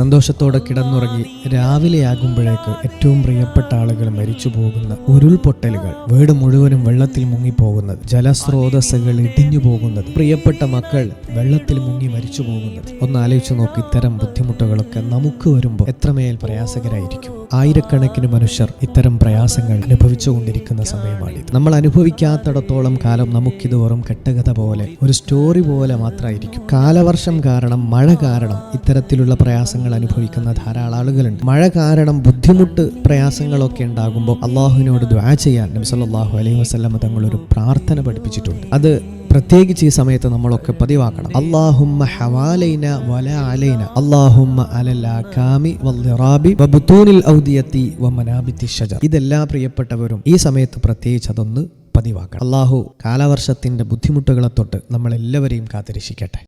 സന്തോഷത്തോടെ കിടന്നുറങ്ങി രാവിലെയാകുമ്പോഴേക്ക് ഏറ്റവും പ്രിയപ്പെട്ട ആളുകൾ മരിച്ചു പോകുന്ന ഉരുൾപൊട്ടലുകൾ വീട് മുഴുവനും വെള്ളത്തിൽ മുങ്ങിപ്പോകുന്നത് ജലസ്രോതസ്സുകൾ ഇടിഞ്ഞു പോകുന്നത് പ്രിയപ്പെട്ട മക്കൾ വെള്ളത്തിൽ മുങ്ങി മരിച്ചു പോകുന്നത് ഒന്ന് ആലോചിച്ച് നോക്കി ഇത്തരം ബുദ്ധിമുട്ടുകളൊക്കെ നമുക്ക് വരുമ്പോൾ എത്രമേൽ പ്രയാസകരായിരിക്കും. ആയിരക്കണക്കിന് മനുഷ്യർ ഇത്തരം പ്രയാസങ്ങൾ അനുഭവിച്ചുകൊണ്ടിരിക്കുന്ന സമയമാണിത്. നമ്മൾ അനുഭവിക്കാത്തിടത്തോളം കാലം നമുക്കിത് വെറും കെട്ടകഥ പോലെ ഒരു സ്റ്റോറി പോലെ മാത്രമായിരിക്കും. കാലവർഷം കാരണം മഴ കാരണം ഇത്തരത്തിലുള്ള പ്രയാസങ്ങൾ അനുഭവിക്കുന്ന ധാരാളം ആളുകളുണ്ട്. മഴ കാരണം ബുദ്ധിമുട്ട് പ്രയാസങ്ങളൊക്കെ ഉണ്ടാകുമ്പോൾ അള്ളാഹുവിനോട് ദ്വാ ചെയ്യാൻ നബി സല്ലല്ലാഹു അലൈഹി വസല്ലമ തങ്ങളൊരു പ്രാർത്ഥന പഠിപ്പിച്ചിട്ടുണ്ട്. അത് പ്രത്യേകിച്ച് ഈ സമയത്ത് നമ്മളൊക്കെ പതിവാക്കണം. അള്ളാഹുമ്മ ഹവാലൈന വല അലൈന. അള്ളാഹുമ്മ അലൽ വല്ലിറാബി ഔദിയത്തി വമനാബിത്തി ഷജർ ഇതെല്ലാ പ്രിയപ്പെട്ടവരും ഈ സമയത്ത് പ്രത്യേകിച്ച് അതൊന്ന് പതിവാക്കണം. അള്ളാഹു കാലവർഷത്തിന്റെ ബുദ്ധിമുട്ടുകളെ തൊട്ട് നമ്മളെല്ലാവരെയും കാത്തിരക്ഷിക്കട്ടെ.